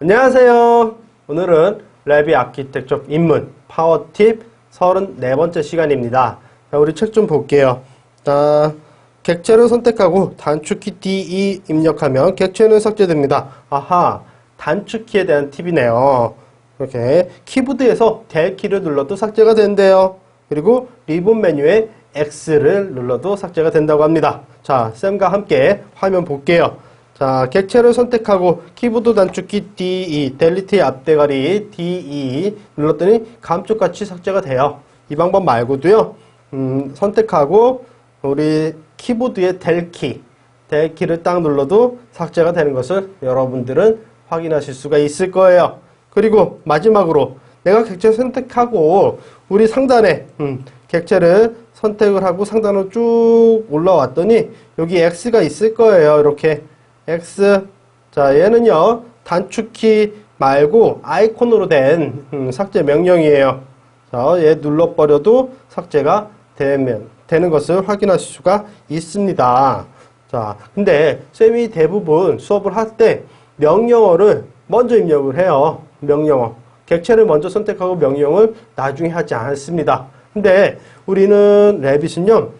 안녕하세요. 오늘은 레비 아키텍처 입문 파워 팁 34번째 시간입니다. 자, 우리 책 좀 볼게요. 자, 객체를 선택하고 단축키 DE 입력하면 객체는 삭제됩니다. 아하, 단축키에 대한 팁이네요. 이렇게 키보드에서 델 키를 눌러도 삭제가 된대요. 그리고 리본 메뉴에 X를 눌러도 삭제가 된다고 합니다. 자, 쌤과 함께 화면 볼게요. 자, 객체를 선택하고 키보드 단축키 DE, 델리트의 앞대가리 DE 눌렀더니 감쪽같이 삭제가 돼요. 이 방법 말고도요, 음, 선택하고 우리 키보드의 델키, 델키를 딱 눌러도 삭제가 되는 것을 여러분들은 확인하실 수가 있을 거예요. 그리고 마지막으로 내가 객체 선택하고 우리 상단에 음, 객체를 선택을 하고 상단으로 쭉 올라왔더니 여기 X가 있을 거예요. 이렇게 X 자 얘는요 단축키 말고 아이콘으로 된 음, 삭제 명령이에요. 자얘 눌러버려도 삭제가 되면 되는 것을 확인하실 수가 있습니다. 자 근데 쌤이 대부분 수업을 할 때 명령어를 먼저 입력을 해요. 명령어 객체를 먼저 선택하고 명령을 나중에 하지 않습니다. 근데 우리는 레빗은요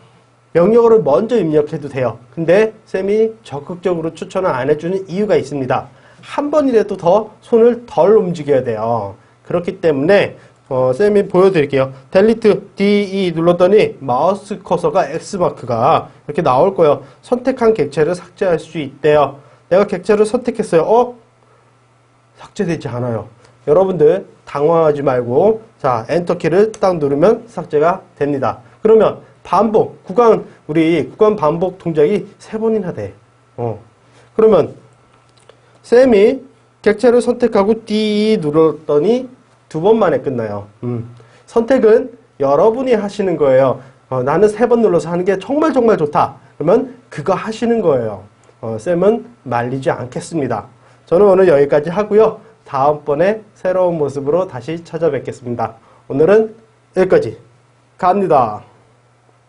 명령어를 먼저 입력해도 돼요. 근데 쌤이 적극적으로 추천을 안 해주는 이유가 있습니다. 한 번이라도 더 손을 덜 움직여야 돼요. 그렇기 때문에 어, 쌤이 보여드릴게요. 델리트 DE 눌렀더니 마우스 커서가 X마크가 이렇게 나올 거예요. 선택한 객체를 삭제할 수 있대요. 내가 객체를 선택했어요. 어? 삭제되지 않아요. 여러분들 당황하지 말고 자 엔터키를 딱 누르면 삭제가 됩니다. 그러면 반복 구간 우리 구간 반복 동작이 세 번이나 돼. 어. 그러면 쌤이 객체를 선택하고 D 눌렀더니 두 번 만에 끝나요. 음. 선택은 여러분이 하시는 거예요. 어, 나는 세 번 눌러서 하는 게 정말 정말 좋다. 그러면 그거 하시는 거예요. 어, 쌤은 말리지 않겠습니다. 저는 오늘 여기까지 하고요. 다음번에 새로운 모습으로 다시 찾아뵙겠습니다. 오늘은 여기까지 갑니다.